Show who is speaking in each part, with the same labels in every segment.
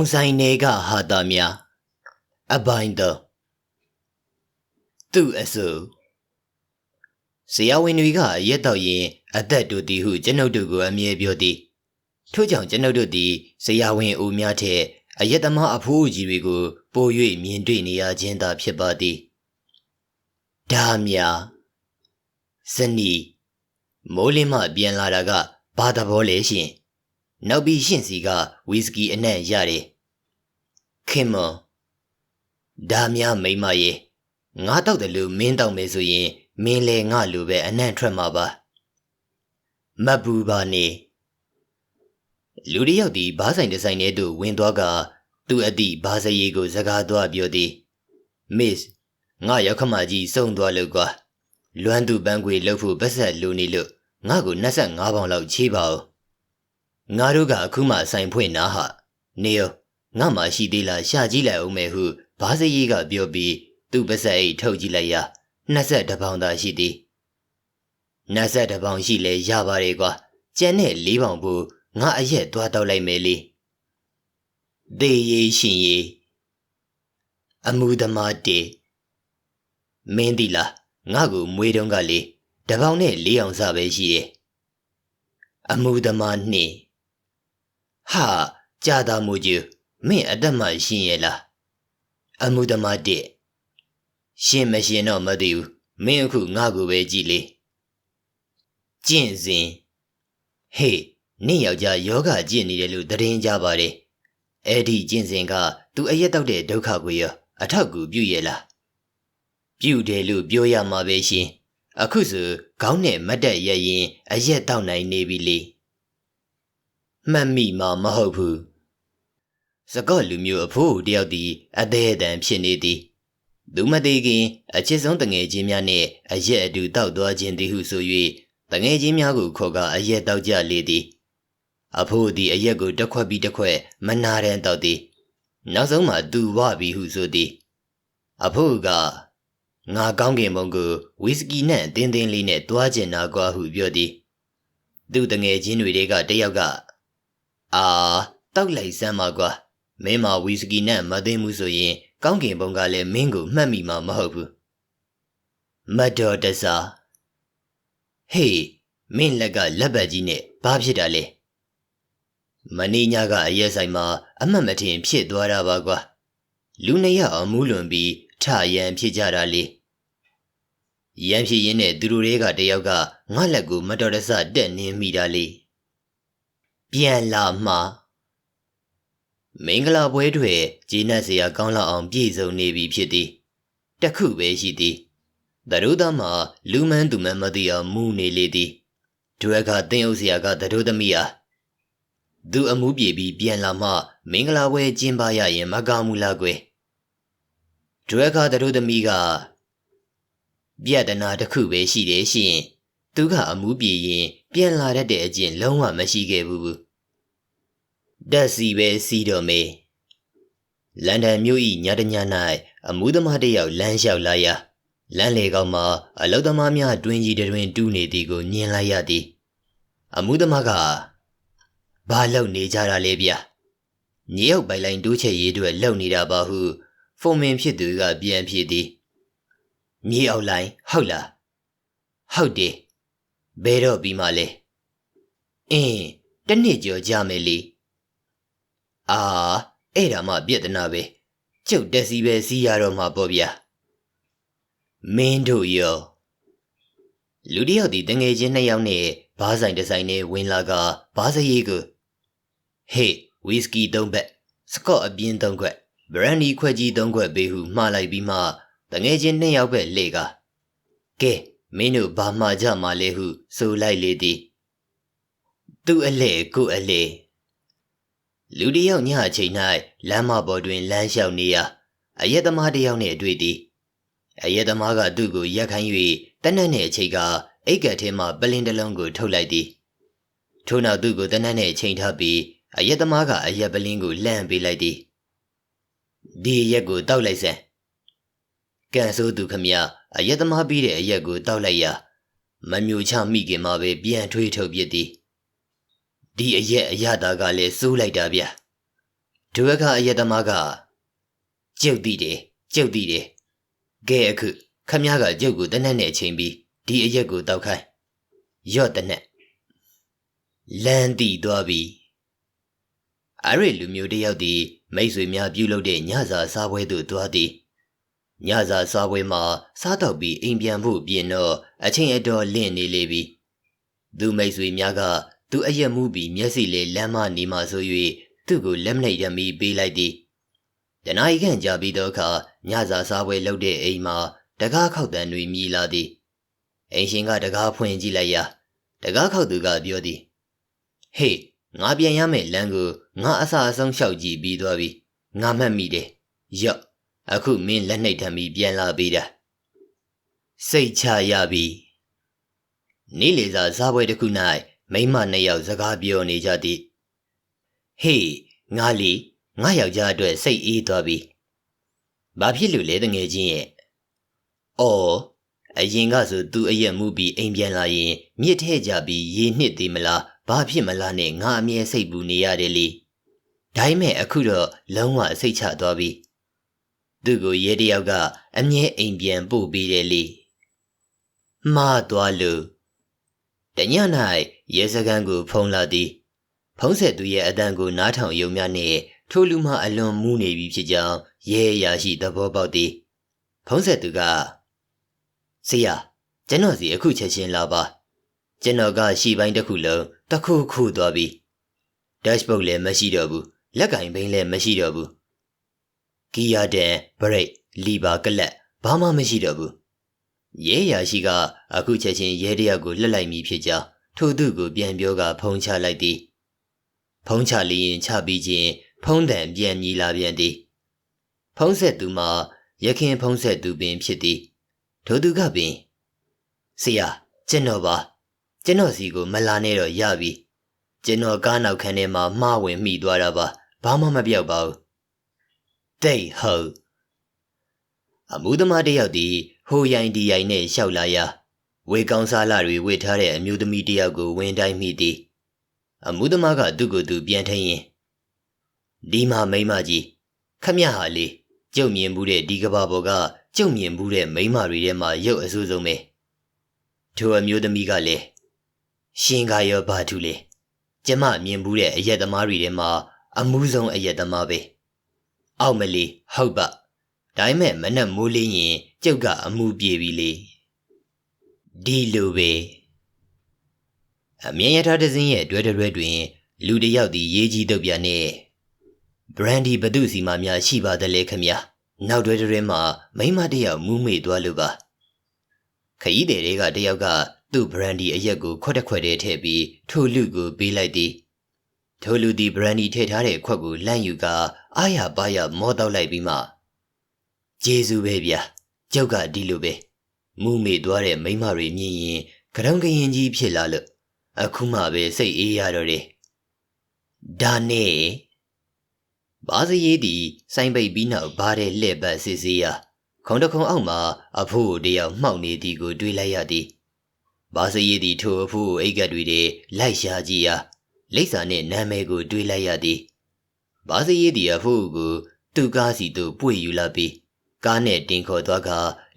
Speaker 1: ဘုံဆိုင်နေကဟာတာများအပိုင်းတော့သူ့အဆိုဆရာဝန်တွေကရက်တော့ရင်အသက်တို့သည်ဟုကျွန်ုပ်တို့ကိုအမြဲပြောသည်ထို့ကြောင့်ကျွန်ုပ်တို့သည်ဆရာဝန်အိုများထက်အယက်သမားအဖိုးကြီးတွေကိုပို၍မြင်တွေ့နေရခြင်းသာဖြစ်ပါသည်ဒါများဇနီးမိုးလင်းမှပြန်လာတာကဘာသဘောလဲရှင် နောက်ပြီးရှင့်စီကဝီစကီအနံ့ရတယ်ခင်မဒါများမိမရေငါတောက်တယ်လို့မင်းတောက်မယ်ဆိုရင်မင်းလေငါလိုပဲအနံ့ထွက်မှာပါမပူပါနေလူတစ်ယောက်ဒီဘားဆိုင်တစ်ဆိုင်ထဲသို့ဝင်သွားကသူ့အသည့်ဘားစရီကိုစကားသွားပြောသည် miss ငါရောက်ခမကြီးစုံသွားလို့ကွာလွမ်းသူပန်းခွေလှုပ်ဖို့ပတ်ဆက်လိုနေလို့ငါ့ကို25ပေါင်လောက်ချေးပါဦး ငါတို့ကအခုမှဆိုင်ဖွင့်နာဟာနေရောငါမှရှိသေးလားရှာကြည့်လိုက်အောင်မယ်ဟုဘာစရီကပြောပြီးသူ့ပတ်ဆက်အိတ်ထုတ်ကြည့်လိုက်ရာ22ပေါင်သာရှိသည်22ပေါင်ရှိလဲရပါတယ်ကွာကျန်တဲ့4ပေါင်ဘူးငါအရက်သွားတော့လိုက်မယ်လေသေရီရှင်ရီအမှုသမားတေမင်းဒီလားငါ့ကိုမွေးတုံးကလေတပေါင်နဲ့၄အောင်စပဲရှိရဲ့အမှုသမားနှင်း ဟာကြာတာမို့ကျမင်းအသက်မှရှင်ရဲ့လားအမှုသမားတေရှင်မရှင်တော့မသိဘူးမင်းအခုငါ့ကိုပဲကြည့်လေကျင့်စဉ်ဟေးနင့်ယောက်ျားယောဂကျင့်နေတယ်လို့သတင်းကြပါတယ်အဲ့ဒီကျင့်စဉ်ကသူအရက်တောက်တဲ့ဒုက္ခကိုရောအထောက်ကူပြုရဲ့လားပြုတယ်လို့ပြောရမှာပဲရှင်အခုဆိုခေါင်းနဲ့မတ်တက်ရရင်အရက်တောက်နိုင်နေပြီလေ မှတ်မိမှာမဟုတ်ဘူးစကော့လူမျိုးအဖိုးတယောက်ဒီအသေးအတန်ဖြစ်နေသည်သူမသေးခင်အချစ်ဆုံးတငယ်ချင်းများနဲ့အရက်အတူတောက်သွားခြင်းသည်ဟုဆို၍တငယ်ချင်းများကိုခေါ်ကအရက်တောက်ကြလေသည်အဖိုးသည်အရက်ကိုတစ်ခွက်ပြီးတစ်ခွက်မနာတန်တောက်သည်နောက်ဆုံးမှသူဝပြီဟုဆိုသည်အဖိုးကငါကောင်းကင်ဘုံကိုဝီစကီနဲ့အတင်းတင်းလေးနဲ့တွားကျင်နာကွာဟုပြောသည်သူတငယ်ချင်းတွေကတယောက်က အာတောက်လိုက်စမ်းပါကွာမင်းမဝီစကီနဲ့မသိမှုဆိုရင်ကောင်းကင်ဘုံကလည်းမင်းကိုမှတ်မိမှာမဟုတ်ဘူးမတော်တဆာဟေးမင်းလက်ကလက်ပတ်ကြီးနဲ့ဘာဖြစ်တာလဲမင်းညကအရက်ဆိုင်မှာ အမှတ်မထင်ဖြစ်သွားတာပါကွာလူနှစ်ယောက်အမှုလွန်ပြီးထရန်ဖြစ်ကြတာလေရန်ဖြစ်ရင်းနဲ့သူတို့တွေကတယောက်ကငါလက်ကိုမတော်တဆတက်နေမိတာလေ ပြန်လာမှမင်္ဂလာပွဲတွေဂျင်းနတ်စရာကောင်းလောက်အောင်ပြည့်စုံနေပြီဖြစ်သည်တခုပဲရှိသည်သတို့သားမှာလူမန်းသူမန်းမသိအောင်မူနေလေသည်ဒွဲကတင်းဥစရာကသတို့သမီးအားသူအမှုပြေပြီးပြန်လာမှမင်္ဂလာပွဲကျင်းပရရင်မကောင်းဘူးလားကွယ်ဒွဲကသတို့သမီးကပြဒနာတစ်ခုပဲရှိတယ်ရှင် သူကအမှုပြေရင်ပြန်လာတတ်တဲ့အကျင့်လုံးဝမရှိခဲ့ဘူးတက်စီပဲစီးတော်မေလန်ဒန်မြို့၏ညတည၌အမှုသမားတစ်ယောက်လမ်းလျှောက်လာရာလမ်းလေကောင်မှာအလုသမားများတွင်ကြီးတွင်တူးနေသည်ကိုမြင်လိုက်ရသည်အမှုသမားကဘာလုပ်နေကြတာလဲဗျညေရောက်ပိုင်လိုင်းတိုးချက်ရေးအတွက်လုပ်နေတာပါဟုဖုန်မင်ဖြစ်သူကပြန်ဖြစ်သည်မြေအောင်လိုင်းဟုတ်လားဟုတ်တယ် ဘယ်တော့ပြီးမှလဲအင်းတနစ်ကျော်ကြမယ်လေအာအဲ့ဒါမှပြက်တနာပဲကျုပ်တက်စီပဲစီးရတော့မှာပေါ့ဗျာမင်းတို့ရောလူတယောက်ဒီတငယ်ချင်းနှစ်ယောက်နဲ့ဘားဆိုင်တစ်ဆိုင်နဲ့ဝင်လာကဘားစရီကိုဟေးဝီစကီသုံးဘက်စကော့အပြင်းသုံးခွက်ဘရန်ဒီခွက်ကြီးသုံးခွက်ပေးဟုမှားလိုက်ပြီးမှတငယ်ချင်းနှစ်ယောက်ပဲလေကကဲ မင်းတို့ဘာမှကြမှာလဲဟုဆိုလိုက်လေသည်သူ့အလဲကိုအလဲလူတယောက်ညအချိန်၌လမ်းမပေါ်တွင်လမ်းလျှောက်နေရာအရက်သမားတယောက်နှင့်တွေ့သည်အရက်သမားကသူ့ကိုရက်ခိုင်း၍တနက်နှင့်အချိန်ကအိတ်ကတ်ထဲမှပလင်းတစ်လုံးကိုထုတ်လိုက်သည်ထို့နောက်သူ့ကိုတနက်နှင့်ချိန်ထားပြီးအရက်သမားကအရက်ပလင်းကိုလှမ်းပေးလိုက်သည်ဒီရက်ကိုတောက်လိုက်စမ်းကန်ဆိုးသူခမ အရက်သမားပြီးတဲ့အရက်ကိုတောက်လိုက်ရာမမျိုးချမိခင်မှာပဲပြန်ထွေးထုတ်ပြစ်သည်ဒီအရက်အရသာကလည်းစိုးလိုက်တာဗျဒုက္ခအယက်သမားကကျုပ်သိတယ်ကျုပ်သိတယ်ကဲအခုခမည်းကကျုပ်ကိုတနက်နဲ့ချိန်ပြီးဒီအရက်ကိုတောက်ခိုင်းရော့တနက်လမ်းတီသွားပြီအရိလူမျိုးတယောက်ဒီမိတ်ဆွေများပြုလုပ်တဲ့ညစာစားပွဲသို့သွားသည် ညစာစားပွဲမှာစားတော့ပြီးအိမ်ပြန်ဖို့ပြင်တော့အချိန်အတော်လင့်နေလေပြီသူမိတ်ဆွေများကသူအရက်မှုပြီးမျက်စိလေးလမ်းမနေမှဆို၍သူ့ကိုလက်မနှိပ်ရမီပေးလိုက်သည်တနားရီခန့်ကြာပြီးတော့အခါညစာစားပွဲလုပ်တဲ့အိမ်မှာတကားခောက်တန်တွေမြည်လာသည်အိမ်ရှင်ကတကားဖွင့်ကြည့်လိုက်ရာတကားခောက်သူကပြောသည်ဟေးငါပြန်ရမယ်လမ်းကိုငါအဆအဆုံးလျှောက်ကြည့်ပြီးသွားပြီငါမှတ်မိတယ်ရော့ အခုမင်းလက်နှိပ်ထမ်းပြီးပြန်လာပြီတာစိတ်ချရပြီနေ့လေစာစားပွဲတစ်ခု၌မိမနှစ်ယောက်စကားပြောနေကြသည်ဟေးငါလီငါယောက်ျားအတွက်စိတ်အေးသွားပြီဘာဖြစ်လို့လဲတငယ်ချင်းရဲ့အော်အရင်ကဆိုသူအရက်မှုပြီးအိမ်ပြန်လာရင်မြစ်ထဲကြပြီးရေနှစ်သေးမလားဘာဖြစ်မလားနဲ့ငါအမြဲစိတ်ပူနေရတယ်လေဒါပေမဲ့အခုတော့လုံးဝစိတ်ချသွားပြီ သူ့ကိုရဲတယောက်ကအမြဲအိမ်ပြန်ပို့ပေးတယ်လေမှားသွားလို့တည၌ရဲစခန်းကိုဖုံးလာသည် ဖုံးဆက်သူရဲ့အတန်ကိုနားထောင်ယုံများနဲ့ထိုလူမှအလွန်မူးနေပြီဖြစ်ကြောင်းရဲရာရှိသဘောပေါက်သည်ဖုံးဆက်သူကဆရာကျွန်တော်စီအခုချက်ချင်းလာပါကျွန်တော်ကရှီပိုင်းတစ်ခုလုံးတစ်ခုခုသွားပြီ dashboard လည်းမရှိတော့ဘူးလက်ကင်ဘိန်းလည်းမရှိတော့ဘူး ဂီယာတန်ဘရိတ်လီဘာကလပ်ဘာမှမရှိတော့ဘူးရဲရာရှိကအခုချက်ချင်းရဲတယောက်ကိုလှက်လိုက်မိဖြစ်ကြောင်းထို့သူကိုပြန်ပြောကဖုံးချလိုက်သည်ဖုံးချလျင်ချပြီးချင်းဖုံးတံပြန်ညီလာပြန်သည်ဖုံးဆက်သူမှာရခင်ဖုံးဆက်သူပင်ဖြစ်သည်ထို့သူကပင်ဆရာကျွန်တော်ပါကျွန်တော်စီကိုမလာနဲ့တော့ရပြီကျွန်တော်ကားနောက်ခန်းထဲမှာမှားဝင်မိသွားတာပါဘာမှမပြောက်ပါဘူး တိတ်ဟုတ်အမှုသမားတယောက်ဒီဟိုရိုင်ဒီရိုင်နဲ့ရှောက်လာရာဝေကောင်းစားလာတွေဝေထားတဲ့အမျိုးသမီးတယောက်ကိုဝင်တိုင်းမိသည်အမှုသမားကသူ့ကိုယ်သူပြန်ထင်းရင်ဒီမှာမိမကြီးခမရဟာလေကြုံမြင်မှုတဲ့ဒီကဘာပေါ်ကကြုံမြင်မှုတဲ့မိမတွေထဲမှာရုပ်အဆူဆုံးပဲထိုအမျိုးသမီးကလည်းရှင်ကရောဘာထူလဲကျမမြင်မှုတဲ့အရက်သမားတွေထဲမှာအမှုဆုံးအရက်သမားပဲ အောက်မလီဟုတ်ပါဒါပေမဲ့မနဲ့မိုးလင်းရင်ကျုပ်ကအမှုပြေပြီလေဒီလိုပဲအမြင်ရထားတဲ့စင်းရဲ့တွဲတွဲတွင် လူတယောက်ဒီရေးကြီးတုတ်ပြနဲ့ဘရန်ဒီဘသူစီမများရှိပါသလဲခမညာနောက်တွဲတွဲမှာမိမတယောက်မူးမေ့သွားလို့ပါခရီးတဲ့တွေကတယောက်ကသူ့ဘရန်ဒီအရက်ကိုခွက်တစ်ခွက်တည်းထည့်ပြီးထိုလူကိုပေးလိုက်သည် ထိုလူသည်ဘရန်ဒီထည့်ထားတဲ့ခွက်ကိုလန့်ယူကအာရပါရမောတော့လိုက်ပြီးမှဂျေဇူးပဲဗျာကျုပ်ကဒီလိုပဲမူးမေ့သွားတဲ့မိမတွေမြင်ရင်ကရုံကရင်ကြီးဖြစ်လာလို့အခုမှပဲစိတ်အေးရတော့တယ်ဒါနဲ့ဘာစရေးသည်စိုင်းပိတ်ပြီးနောက်ဘားတဲ့လှဲ့ပတ်စစ်စေးရာခုံတခုံအောက်မှာအဖိုးတယောက်မှောက်နေသည်ကို တွေးလိုက်ရသည်ဘာစရေးသည်ထိုအဖိုးအိတ်ကပ်တွေတည်းလိုက်ရှာကြည့်ရာ လိပ်စာနှင့်နာမည်ကို တွေးလိုက်ရသည်ဘာစရေးသည်အဖိုးကို သူ့ကားစီသို့ပွေယူလာပြီးကားနဲ့တင်ခေါ်သွားက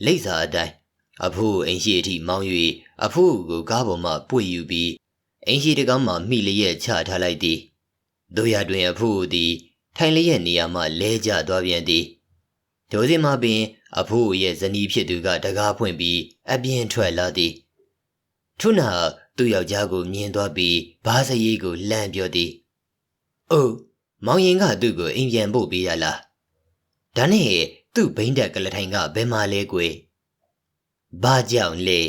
Speaker 1: လိပ်စာအတိုင်းအဖိုးအိမ်ရှိအထိမောင်း၍အဖိုးကိုကားပေါ်မှပွေယူပြီးအိမ်ရှိတကောင်းမှမိလျက်ချထားလိုက်သည်တို့ရတွင်အဖိုးသည် ထိုင်လျက်နေရာမှလဲကျသွားပြန်သည်ဒိုးစင်မှပင် အဖိုးရဲ့ဇနီးဖြစ်သူက တကားဖွင့်ပြီးအပြင်းထွက်လာသည်ထုနာ သူ့ယောက်ျားကိုမြင်သွားပြီးဘားစရေးကိုလှမ်းပြောသည်။အိုးမောင်ရင်ကသူ့ကိုအိမ်ပြန်ပို့ပေးရလား။ဒါနဲ့သူ့ဘိန်းတက်ကလထိုင်ကဘယ်မှာလဲကွယ်။ဘာကြောင့်လဲ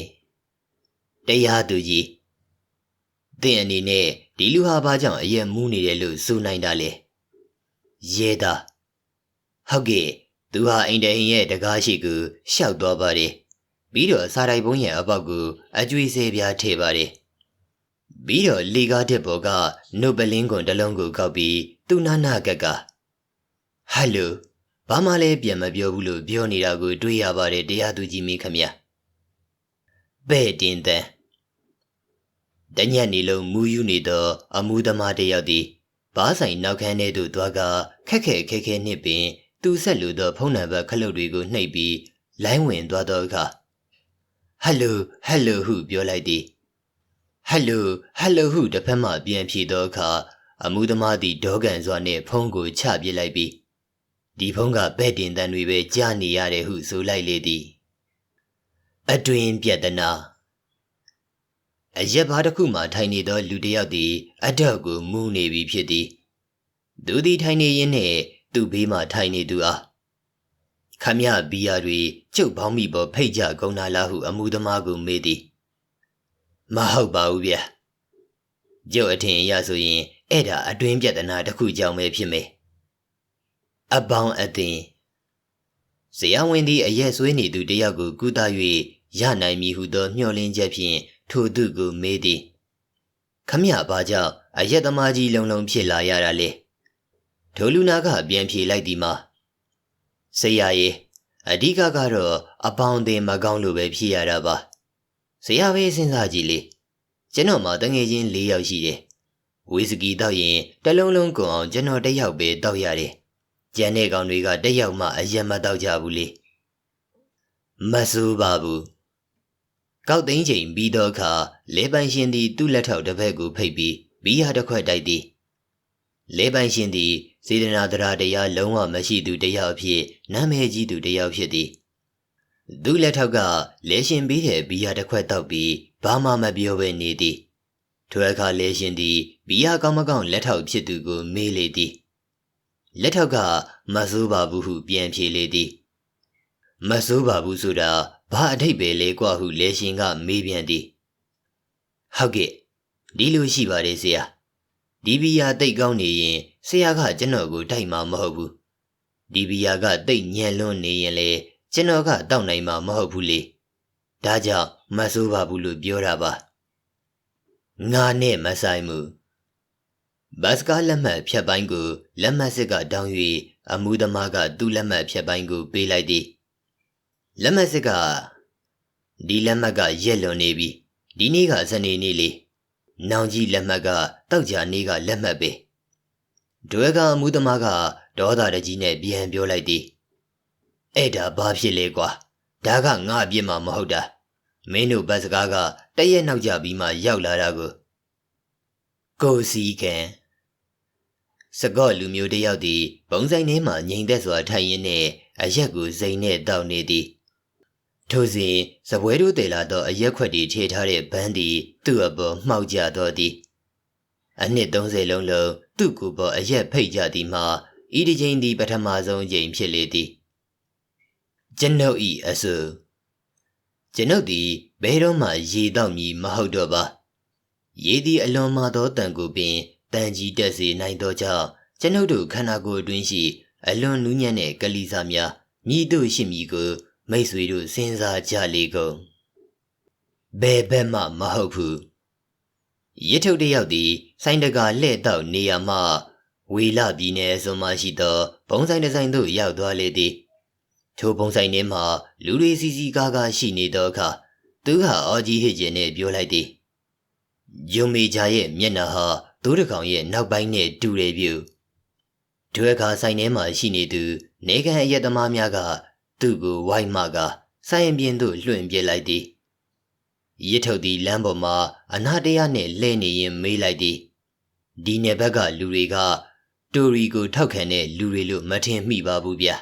Speaker 1: ။တရားသူကြီးသင်အနေနဲ့ဒီလူဟာဘာကြောင့်အရက်မူးနေတယ်လို့ဆိုနိုင်တာလဲ။ရဲသားဟုတ်ကဲ့သူဟာအိမ်တအိမ်ရဲ့တကားရှိကူရှောက်သွားပါတယ်။ ပြီးတော့စာတိုင်ပုံးရဲ့အပေါက်ကိုအကျွေးစေးပြားထည့်ပါတယ်ပြီးတော့လီကားတစ်ပေါ်ကနိုဘလင်းကွန်တလုံးကိုကောက်ပြီးသူနာနာကက်ကဟယ်လိုဘာမှလည်းပြန်မပြောဘူးလို့ပြောနေတာကိုတွေးရပါတယ်တရားသူကြီးမင်းခမပဲ့တင်တဲ့တညက်နေလုံးမူးယူနေသော အမှုသမားတယောက်သည်ဘားဆိုင်နောက်ခန်းထဲသို့သွားကခက်ခဲခဲခဲနှင့်ပင် သူဆက်လူသော ဖုန်းနံပါတ်ခလုတ်တွေကိုနှိပ်ပြီးလိုင်းဝင်သွားသောအခါ ဟယ်လိုဟယ်လိုဟုပြောလိုက်သည်ဟယ်လိုဟယ်လိုဟုတစ်ဖက်မှပြန်ဖြေသောအခါအမှုသမားသည်ဒေါကန်စွာနှင့်ဖုန်းကိုချပစ်လိုက်ပြီးဒီဖုန်းကပဲ့တင်တန်တွေပဲကြားနေရတယ်ဟုဆိုလိုက်လေသည်အတွင်ပြတနာအရက်ဘားတစ်ခုမှထိုင်နေသောလူတစ်ယောက်သည်အတော့ကိုမူးနေပြီဖြစ်သည်သူသည်ထိုင်နေရင်းနှင့်သူ့ဘေးမှထိုင်နေသူအား ခမရဘီယာတွေကျုပ်ပေါင်းမိပေါ်ဖိတ်ကြကုန်လာလားဟုအမှုသမားကိုမေးသည်မဟုတ်ပါဘူးဗျာကျုပ်အထင်အရဆိုရင်အဲ့ဒါအတွင်းပြဿနာတစ်ခုကြောင့်ပဲဖြစ်မယ်အပေါင်းအသင်ဇေယဝင်သည်အရက်ဆွေးနေသူတယောက်ကိုကူတာ၍ရနိုင်မည်ဟုသောမျှော်လင့်ချက်ဖြင့်ထိုသူကိုမေးသည်ခမရဘာကြောင့်အရက်သမားကြီးလုံလုံဖြစ်လာရတာလဲထိုလူနာကပြန်ဖြေလိုက်သည်မှာ ဆေးရရဲ့အဓိကကတော့အပေါင်းအသင်မကောင်းလို့ပဲဖြစ်ရတာပါဆရာပဲစဉ်းစားကြည့်လေကျွန်တော်မှတငယ်ချင်း၄ယောက်ရှိတယ်ဝီစကီတောက်ရင်တလုံးလုံးကုန်အောင်ကျွန်တော်တစ်ယောက်ပဲတောက်ရတယ်ကျန်တဲ့ကောင်တွေကတစ်ယောက်မှအရက်မတောက်ကြဘူးလေမဆူပါဘူးကောက်သိန်းချိန်ပြီးတော့အခါလေပိုင်ရှင်သည်သူ့လက်ထောက်တစ်ဖက်ကိုဖိတ်ပြီးဘီယာတစ်ခွက်တိုက်သည် လေပိုင်ရှင်သည်စေတနာတရားတရားလုံးဝမရှိသူတယောက်အဖြစ်နာမည်ကြီးသူတယောက်ဖြစ်သည်သူ့လက်ထောက်ကလေရှင်ပြီးတဲ့ဘီယာတစ်ခွက်တောက်ပြီးဘာမှမပြောဘဲနေသည်ထိုအခါလေရှင်သည်ဘီယာကောင်းမကောင်းလက်ထောက်ဖြစ်သူကိုမေးလေသည်လက်ထောက်ကမဆိုးပါဘူးဟုပြန်ဖြေလေသည်မဆိုးပါဘူးဆိုတာဘာအထိတ်ပဲလေကွာဟုလေရှင်ကမေးပြန်သည်ဟုတ်ကဲ့ဒီလိုရှိပါတယ်ဆရာ ဒီဘီယာတိတ်ကောင်းနေရင်ဆရာကကျွန်တော်ကိုတိုက်မှာမဟုတ်ဘူးဒီဘီယာကတိတ်ညံလွန်းနေရင်လေကျွန်တော်ကတောက်နိုင်မှာမဟုတ်ဘူးလေဒါကြောင့်မဆိုးပါဘူးလို့ပြောတာပါငါနဲ့မဆိုင်မှုဘတ်စကားလက်မှတ်ဖြတ်ပိုင်းကိုလက်မှတ်စစ်ကတောင်း၍အမှုသမားကသူ့လက်မှတ်ဖြတ်ပိုင်းကိုပေးလိုက်သည်လက်မှတ်စစ်ကဒီလက်မှတ်ကရက်လွန်နေပြီဒီနေ့ကစနေနေ့လေ နောင်ကြီးလက်မှတ်ကတောက်ကြနေ့ကလက်မှတ်ပဲဒွဲကအမှုသမားကဒေါသတကြီးနဲ့ပြန်ပြောလိုက်သည်အဲ့ဒါဘာဖြစ်လဲကွာဒါကငါအပြစ်မှမဟုတ်တာမင်းတို့ဘတ်စကားကတရက်နောက်ကြပြီးမှရောက်လာတာကိုကိုစီကန်စကော့လူမျိုးတယောက်သည်ဘုံဆိုင်ထဲမှငိမ်သက်စွာထိုင်ရင်းနှင့်အရက်ကိုစိန်နဲ့တောက်နေသည် ထိုစဉ်စပွဲတို့တည်လာသောအရက်ခွက်တီထည့်ထားတဲ့ဘန်းသည်သူ့အပေါ်မှောက်ကျသောသည်အနှစ်30လုံးလုံးသူ့ကိုယ်ပေါ်အရက်ဖိတ်ကြသည်မှာဤတစ်ချိန်သည်ပထမဆုံးချိန်ဖြစ်လေသည်ကျွန်ုပ်ဤအဆူကျွန်ုပ်သည်ဘယ်တော့မှရေတော့မည်မဟုတ်တော့ပါရေသည်အလွန်မှသောတန်ကိုပင်တန်ကြီးတက်စေနိုင်သောကြောင့်ကျွန်ုပ်တို့ခန္ဓာကိုယ်အတွင်းရှိ အလွန်နူးညံ့တဲ့ကလေးစားများမြည်တို့ရှိမည်ကို မိတ်ဆွေတို့စဉ်းစားကြလေကုန်ဘယ်ဘက်မှမဟုတ်ဘူးရစ်ထုတ်တယောက်သည်ဆိုင်တကာလှဲ့တော့နေရမှဝေလပြည်နယ်အစွန်မှရှိသောဘုံဆိုင်တစ်ဆိုင်သို့ရောက်သွားလေသည်ထိုဘုံဆိုင်ထဲမှာလူတွေစီစီကားကားရှိနေသောအခါသူဟာအော်ကြီးဟစ်ကျင်နဲ့ပြောလိုက်သည်ယုံမေဂျာရဲ့မျက်နှာဟာဒိုးတကောင်ရဲ့နောက်ပိုင်းနဲ့တူတယ်ပြူဒွဲခါဆိုင်ထဲမှာရှိနေသူနေကန်အရက်သမားများက သူ့ကိုဝိုင်းမကဆိုင်ပြင်သို့လွှင့်ပြလိုက်သည်ရစ်ထုတ်သည်လမ်းပေါ်မှာအနာတရားနှင့်လဲနေရင်မေးလိုက်သည်ဒီနယ်ဘက်ကလူတွေကတိုရီကိုထောက်ခံတဲ့လူတွေလို့မထင်မိပါဘူးဗျာ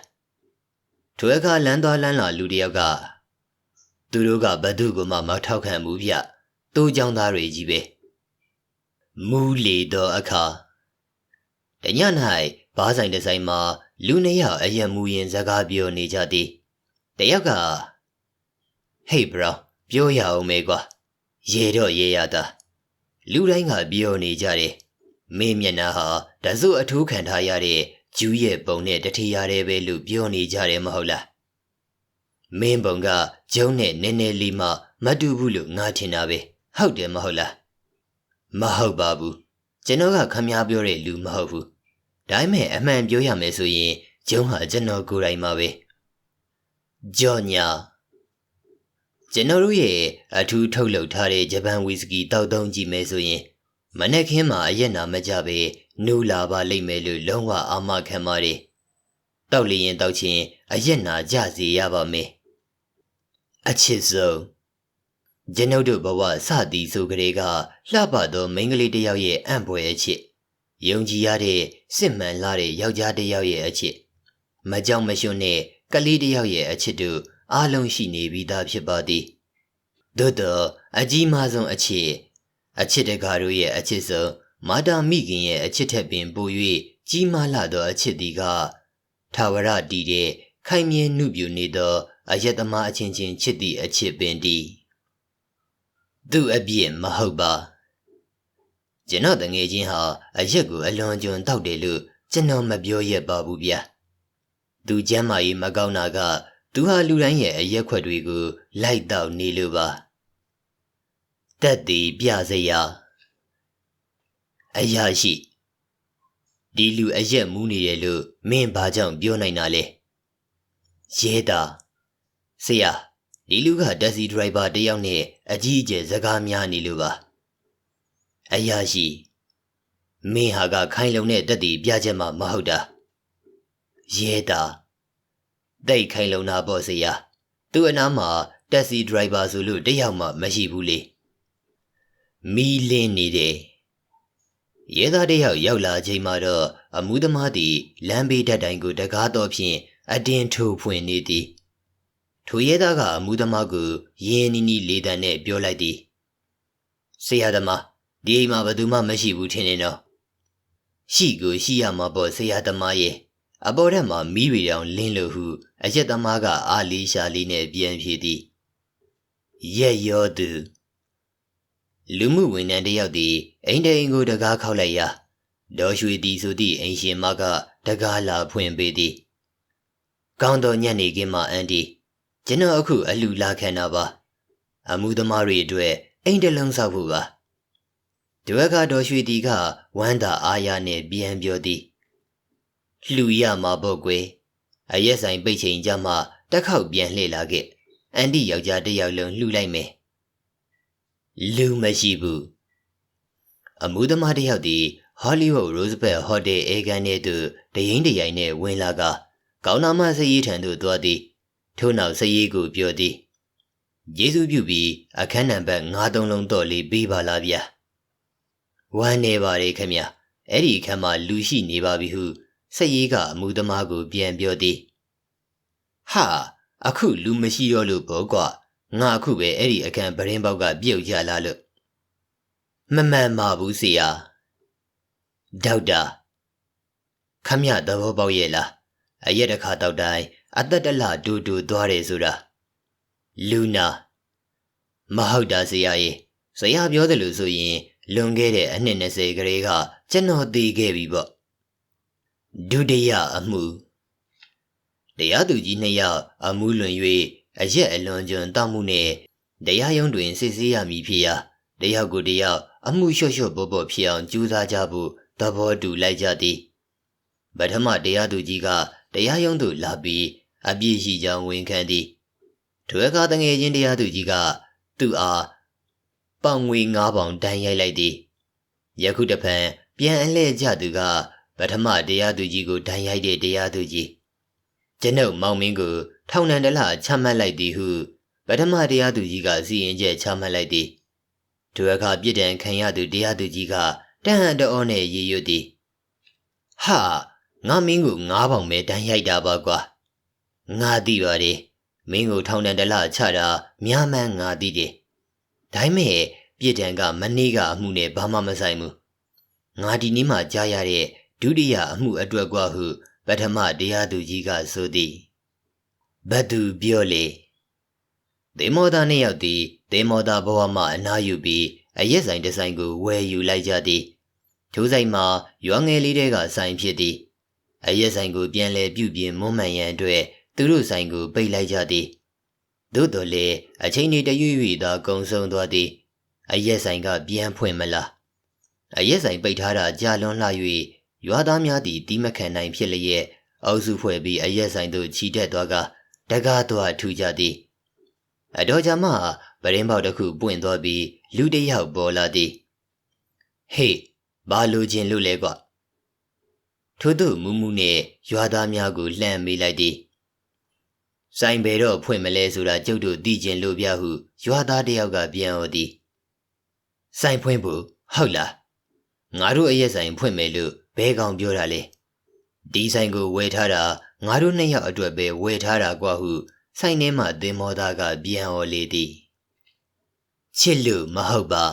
Speaker 1: ထိုအခါလမ်းသွားလမ်းလာလူတယောက်ကသူတို့ကဘသူ့ကိုမှမထောက်ခံဘူးဗျတိုးကြောင်သားတွေကြီးပဲမူးလေသောအခါတည၌ဘားဆိုင်တစ်ဆိုင်မှာ လူနှစ်ယောက်အယံမူရင်စကားပြောနေကြသည်တယောက်ကဟေးဘရောပြောရအောင်မေကွာရေတော့ရေရတာလူတိုင်းကပြောနေကြတယ်မင်းမျက်နှာဟာတစုအထူးခံထားရတဲ့ဂျူးရဲ့ပုံနဲ့တထီရတယ်ပဲလို့ပြောနေကြတယ်မဟုတ်လားမင်းပုံကဂျုံနဲ့နည်းနည်းလေးမှမတူဘူးလို့ငါထင်တာပဲဟုတ်တယ်မဟုတ်လားမဟုတ်ပါဘူးကျွန်တော်ကခမားပြောတဲ့လူမဟုတ်ဘူး ဒါပေမဲ့အမှန်ပြောရမယ်ဆိုရင်ဂျုံဟာကျွန်တော်ကိုယ်တိုင်ပါပဲကြော်ညာကျွန်တော်တို့ရဲ့အထူးထုတ်လုပ်ထားတဲ့ဂျပန်ဝီစကီတောက်သုံးကြည့်မယ်ဆိုရင်မနေ့ခင်းမှာအရက်နာမကြပဲနူလာပါလိမ့်မယ်လို့လုံးဝအာမခံပါတယ်တောက်လျင်တောက်ချင်းအရက်နာကြစီရပါမယ်အချစ်ဆုံးကျွန်ုပ်တို့ဘဝစသည်ဆိုကလေးကလှပသောမိန်းကလေးတစ်ယောက်ရဲ့အံ့ဖွယ်အချစ် ယုံကြည်ရတဲ့စစ်မှန်လာတဲ့ယောက်ျားတစ်ယောက်ရဲ့အချစ်မကြောက်မရွံ့တဲ့ကလေးတစ်ယောက်ရဲ့အချစ်တို့အားလုံးရှိနေပြီးသားဖြစ်ပါသည်သို့တော့အကြီးမားဆုံးအချစ်အချစ်တကားတို့ရဲ့အချစ်ဆုံးမာတာမိခင်ရဲ့အချစ်ထက်ပင်ပို၍ကြီးမားလာသောအချစ်သည်ကထာဝရတည်တဲ့ခိုင်မြဲနှုပြနေသောအယက်သမားအချင်းချင်းချစ်သည့်အချစ်ပင်တည်းသူအပြစ်မဟုတ်ပါ ကျွန်တော်တငယ်ချင်းဟာအရက်ကိုအလွန်ကျွံတောက်တယ်လို့ကျွန်တော်မပြောရပါဘူးဗျာသူကျမ်းမာရေးမကောင်းတာကသူဟာလူတိုင်းရဲ့အရက်ခွက်တွေကိုလိုက်တော့နေလို့ပါတက်တီပြစရာအရာရှိဒီလူအရက်မူးနေတယ်လို့မင်းဘာကြောင့်ပြောနိုင်တာလဲရဲတာဆရာဒီလူကတက်စီဒရိုက်ဘာတယောက်နဲ့အကြီးအကျယ်စကားများနေလို့ပါ အရာရှိမင်းဟာကခိုင်လုံတဲ့တက်တီပြချက်မှမဟုတ်တာရဲတာတိတ်ခိုင်လုံတာပေါ့ဆရာသူ့အနားမှာတက်စီဒရိုက်ဘာဆိုလို့တယောက်မှမရှိဘူးလေမီးလင်းနေတယ်ရဲသားတယောက်ရောက်လာချိန်မှာတော့အမှုသမားသည်လမ်းဘေးတက်တိုင်ကိုတကားတော်ဖြင့်အတင်းထိုးဖွင့်နေသည်ထိုရဲသားကအမှုသမားကိုရင်းနီးနီးလေးတန်းနဲ့ပြောလိုက်သည်ဆရာသမား ဒီအိမ်မှာဘယ်သူမှမရှိဘူးထင်နေတော့ရှိကိုရှိရမှာပေါ့ဆရာသမားရဲ့အပေါ်ထက်မှာမီးရီတောင်လင်းလို့ဟုအရက်သမားကအာလီရှာလီနဲ့ပြန်ဖြေသည်ရက်ရောသူလူမှုဝန်ထမ်းတယောက်သည်အိမ်တိန်ကိုတကားခောက်လိုက်ရာဒေါ်ရွှေတီဆိုသည့်အိမ်ရှင်မကတကားလာဖွင့်ပေးသည်ကောင်းတော်ညနေခင်းမှအန်တီကျွန်တော်အခုအလူလာခံတာပါ အမှုသမားတွေအတွက်အိမ်တလုံးဆောက်ဖို့ပါ ဒွဲကတော်ရွှေတီကဝမ်းသာအားရနဲ့ပြန်ပြောသည်လှူရမှာပေါ့ကွယ်အရက်ဆိုင်ပိတ်ချိန်ကြမှတက်ခေါက်ပြန်လှည့်လာခဲ့အန်တီယောက်ျားတစ်ယောက်လုံးလှူလိုက်မယ်လူမရှိဘူးအမှုသမားတစ်ယောက်သည်ဟောလိဝုဒ်ရိုးစဘက်ဟိုတယ်အေကန်ထဲသို့တရင်တရိုင်နဲ့ဝင်လာကကောင်းနာမစရေးထံသို့သွားသည်ထို့နောက်စရေးကိုပြောသည်ယေရှုပြုပြီးအခန်းနံပါတ်93လုံးတော့လေးပေးပါလားဗျာ ဝမ်းနေပါလေခင်ဗျာအဲ့ဒီအခန်းမှာလူရှိနေပါပြီဟုစရေးကအမှုသမားကိုပြန်ပြောသည်ဟာအခုလူမရှိတော့လို့ဘောကွာငါအခုပဲအဲ့ဒီအခန်းပရင်းပေါက်ကပြုတ်ကြလာလို့မမှန်ပါဘူးဆရာဒေါက်တာခမရသဘောပေါက်ရဲ့လားအရက်တစ်ခါတောက်တိုင်းအသက်တလဒူဒူသွားတယ်ဆိုတာလူနာမဟုတ်တာဆရာကြီးဆရာပြောတယ်လို့ဆိုရင် လွန်ခဲ့တဲ့အနှစ်20ကလေးကကျွန်တော်သိခဲ့ပြီပေါ့ဒုတိယအမှုတရားသူကြီးနှစ်ယောက်အမှုလွန်၍အရက်အလွန်ကျွံတောက်မှုနဲ့တရားရုံးတွင်စစ်ဆေးရမည်ဖြစ်ရာတယောက်ကိုတယောက်အမှုလျှော့လျှော့ပေါ်ပေါ်ဖြစ်အောင်ကြိုးစားကြဖို့သဘောတူလိုက်ကြသည်ပထမတရားသူကြီးကတရားရုံးသို့လာပြီးအပြည့်ရှိကြောင်းဝန်ခံသည်ထွေခါတငယ်ချင်းတရားသူကြီးကသူ့အား ပေါင်ငွေ9ပေါင်တန်းရိုက်လိုက်သည်ယခုတဖန်ပြန်အလှည့်ကြသူကပထမတရားသူကြီးကိုတန်းရိုက်တဲ့တရားသူကြီးကျွန်ုပ်မောင်မင်းကိုထောင်နှံတလချမှတ်လိုက်သည်ဟုပထမတရားသူကြီးကစီရင်ချက်ချမှတ်လိုက်သည်ထိုအခါပြစ်ဒဏ်ခံရသူတရားသူကြီးကတန်ဟန်တော်နဲ့ရေရွတ်သည်ဟာငါမင်းကိုငါးပေါင်ပဲတန်းရိုက်တာပါကွာငါသိပါတယ်မင်းကိုထောင်တန်တလချတာများမှန်းငါသိတယ် ဒါပေမဲ့ပြစ်ဒဏ်ကမနေ့ကအမှုနဲ့ဘာမှမဆိုင်ဘူးငါဒီနေ့မှကြားရတဲ့ဒုတိယအမှုအတွက်ကွာဟုပထမတရားသူကြီးကဆိုသည်ဘတ်သူပြောလေဒေမောသားနှစ်ယောက်သည်ဒေမောသားဘဝမှအနားယူပြီးအရက်ဆိုင်တစ်ဆိုင်ကိုဝယ်ယူလိုက်ကြသည်ထိုဆိုင်မှာရွာငယ်လေးတဲကဆိုင်ဖြစ်သည်အရက်ဆိုင်ကိုပြန်လဲပြုပြင်မွမ်းမံရန်အတွက်သူတို့ဆိုင်ကိုပိတ်လိုက်ကြသည် သို့တော်လေအချိန်ဤတရွရွသာကုံဆုံးသွားသည်အရက်ဆိုင်ကပြန်ဖွင့်မလားအရက်ဆိုင်ပိတ်ထားတာကြာလွန်လှ၍ရွာသားများသည်တီးမခံနိုင်ဖြစ်လျက်အုပ်စုဖွဲ့ပြီးအရက်ဆိုင်သို့ခြိတက်သွားကတကားသွားထူကြသည်အတော်ကြမှပရင်းပေါက်တစ်ခုပွင့်သွားပြီးလူတစ်ယောက်ပေါ်လာသည်ဟဟေးဘာလိုချင်လို့လဲကွာထို့သူမူမူနဲ့ရွာသားများကိုလှမ်းမေးလိုက်သည် ဆိုင်ဘယ်တော့ဖွင့်မလဲဆိုတာကျုပ်တို့သိကျင်လို့ပြဟုရွာသားတစ်ယောက်ကပြန်ဟောသည်ဆိုင်ဖွင့်ဖို့ဟုတ်လားငါတို့အရက်ဆိုင်ဖွင့်မယ်လို့ဘဲကောင်ပြောတာလေဒီဆိုင်ကိုဝယ်ထားတာငါတို့နှစ်ယောက်အတွက်ပဲဝယ်ထားတာကွာဟုဆိုင်ထဲမှာသင်မောသားကပြန်ဟောလေသည်ချစ်လို့မဟုတ်ပါ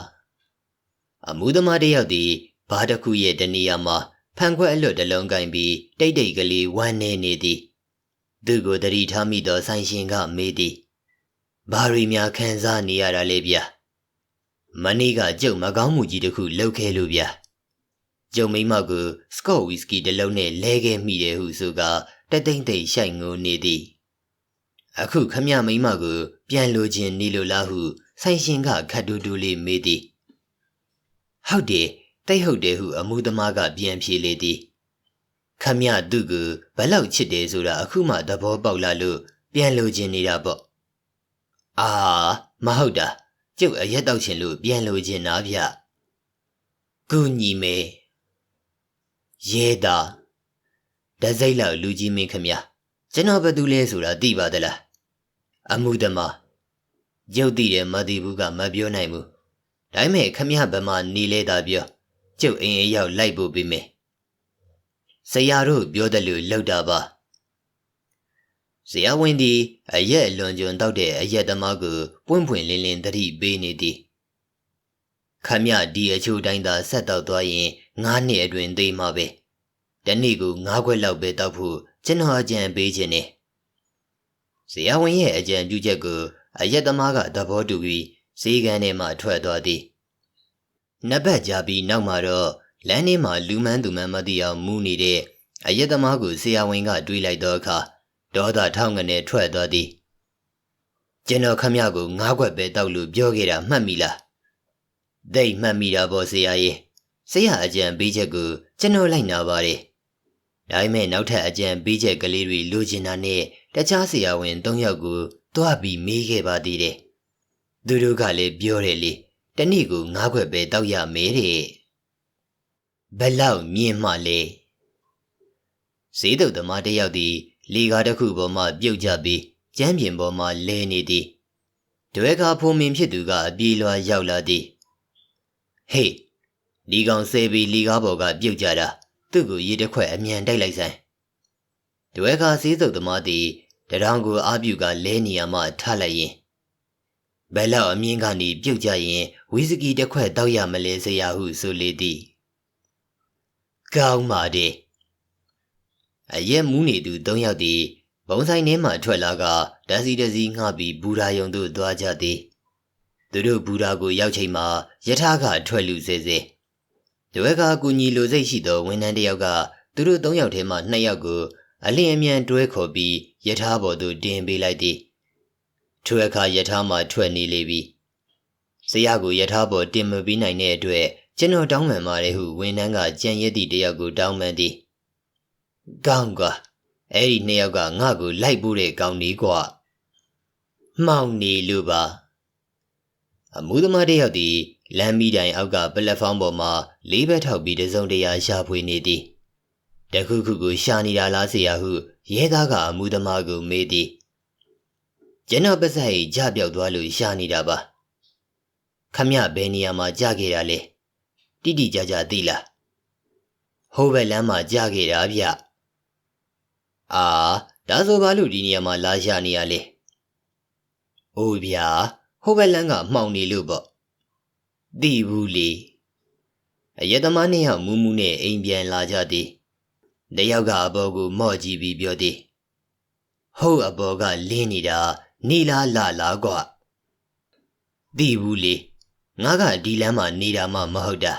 Speaker 1: အမှုသမားတစ်ယောက်သည်ဘာတစ်ခုရဲ့တနေရာမှာဖန်ခွက်အလွတ်တစ်လုံးကင်ပြီးတိတ်တိတ်ကလေးဝမ်းနေနေသည် သူကိုတတိထားမိသောဆိုင်ရှင်ကမေးသည်ဘာရီများခံစားနေရတာလဲဗျာမနေ့ကကျုပ်မကောင်းမှုကြီးတစ်ခုလုပ်ခဲ့လို့ဗျာကျုံမိမကိုစကော့ဝီစကီတစ်လုံးနဲ့လဲခဲ့မိတယ်ဟုဆိုကတသိမ့်သိမ့်ရှိုက်ငိုနေသည်အခုခမရမိမကို ပြန်လိုခြင်းနေလို့လားဟုဆိုင်ရှင်ကခတ်တူတူလေးမေးသည်ဟုတ်တယ်တိတ်ဟုတ်တယ်ဟုအမှုသမားကပြန်ဖြေလေသည် ခမရသူ့ကိုဘလောက်ချစ်တယ်ဆိုတာအခုမှသဘောပေါက်လာလို့ပြန်လိုခြင်းနေတာပေါ့အာမဟုတ်တာကျုပ်အရက်တောက်ချင်လို့ပြန်လိုခြင်းနာဗျကုညီမေရဲတာတစိမ့်လောက်လူကြီးမင်းခမရကျွန်တော်ဘယ်သူလဲဆိုတာသိပါသလားအမှုသမားရုပ်တည်တယ်မသိဘူးကမပြောနိုင်ဘူးဒါပေမဲ့ခမရဘမနေလဲတာပြောကျုပ်အိမ်အရောက်လိုက်ဖို့ပြီးမယ် ဆရာတို့ပြောတယ်လို့လောက်တာပါဆရာဝန်ဒီအရက်အလွန်ကျွံတောက်တဲ့အရက်သမားကိုပွင့်ပွင့်လင်းလင်းသတိပေးနေသည်ခမရဒီအချို့တိုင်းသာဆက်တော့သွားရင်ငါးနှစ်အတွင်းသိမှာပဲတနေ့ကိုငါးခွက်လောက်ပဲတောက်ဖို့ကျွန်တော်အကြံပေးခြင်းနဲ့ဆရာဝန်ရဲ့အကြံပြုချက်ကိုအရက်သမားကသဘောတူပြီးဈေးကန်းထဲမှထွက်သွားသည်နက်ဘက်ကြပြီးနောက်မှာတော့ လမ်းထဲမှာလူမန်းသူမန်းမသိအောင်မူးနေတဲ့အရက်သမားကိုဆရာဝန်ကတွေးလိုက်တော့အခါဒေါသထောင်ကနေထွက်သွားသည်ကျွန်တော်ခမရကိုငါးခွက်ပဲတောက်လို့ပြောခဲ့တာမှတ်မိလားသိမှတ်မိတာပေါ့ဆရာကြီးဆရာအကြံပေးချက်ကိုကျွန်တော်လိုက်နာပါတယ်ဒါပေမဲ့နောက်ထပ်အကြံပေးချက်ကလေးတွေလိုချင်တာနဲ့တခြားဆရာဝန်၃ယောက်ကိုတွားပြီးမေးခဲ့ပါသေးတယ်သူတို့ကလည်းပြောတယ်လေတနေ့ကိုငါးခွက်ပဲတောက်ရမယ်တဲ့ ဘလောက်မြင်မှလဲဈေးတုပ်သမားတစ်ယောက်သည်လေကားတစ်ခုပေါ်မှပြုတ်ကျပြီးကျမ်းပြင်ပေါ်မှလဲနေသည်ဒွဲကာဖုံမင်ဖြစ်သူကအပြေးလွှာရောက်လာသည်ဟေးဒီကောင်ဆဲပြီးလီကားပေါ်ကပြုတ်ကြတာသူ့ကိုရေတစ်ခွက်အမြန်တိုက်လိုက်စမ်းဒွဲကာဈေးတုပ်သမားသည်တရောင်ကိုအားပြုကလဲနေရမှထလိုက်ရင်ဘယ်လောက်အမြင့်ကနေပြုတ်ကြရင်ဝီစကီတစ်ခွက်တောက်ရမလဲစရာဟုဆိုလေသည် ကောင်းပါတဲ့အရက်မူးနေသူ၃ယောက်သည်ဘုံဆိုင်ထဲမှထွက်လာကဓာစီတစီငှပြီးဘူရာယုံသို့သွားကြသည်သူတို့ဘူရာကိုရောက်ချိန်မှာယထာကထွက်လူစေစေတဝက်ကကူညီလိုစိတ်ရှိသောဝန်ထမ်းတစ်ယောက်ကသူတို့၃ယောက်ထဲမှ၂ယောက်ကိုအလင်းအမြန်တွဲခေါ်ပြီးယထာဘော်သို့တင်ပေးလိုက်သည်ထိုအခါယထာမှထွက်နေလေပြီဆရာကိုယထာဘော်တင်မပြီးနိုင်တဲ့အတွက် ကျွန်တော်တောင်းပန်ပါတယ်ဟုဝန်ထမ်းကကြံရည်သည့်တယောက်ကိုတောင်းပန်သည်ကောင်းကွာအဲ့ဒီနှစ်ယောက်ကငါ့ကိုလိုက်ပို့တဲ့ကောင်းနေကွာမှောင်နေလို့ပါအမှုသမားတယောက်သည်လမ်းမီတိုင်အောက်ကပလက်ဖောင်းပေါ်မှာလေးဘက်ထောက်ပြီးတစုံတရာရှာဖွေနေသည်တခုခုကိုရှာနေတာလားဆရာဟုရဲသားကအမှုသမားကိုမေးသည်ကျွန်တော်ပါဆိုင်ကြပြောက်သွားလို့ရှာနေတာပါခမဘယ်နေရာမှာကြခဲ့တာလဲ တိတိကျကျသိလားဟိုဘက်လမ်းမှာကြခဲ့တာဗျအာဒါဆိုဘာလို့ဒီနေရာမှာလာရှာနေရလဲအိုးဗျာဟိုဘက်လမ်းကမှောင်နေလို့ပေါ့သိဘူးလေအယက်သမားနှစ်ယောက်မူးမူးနဲ့အိမ်ပြန်လာကြသည်တယောက်ကအဘော်ကိုမော့ကြည့်ပြီးပြောသည်ဟုတ်အဘော်ကလင်းနေတာနေလားလာလားကွာသိဘူးလေငါကဒီလမ်းမှာနေတာမှမဟုတ်တာ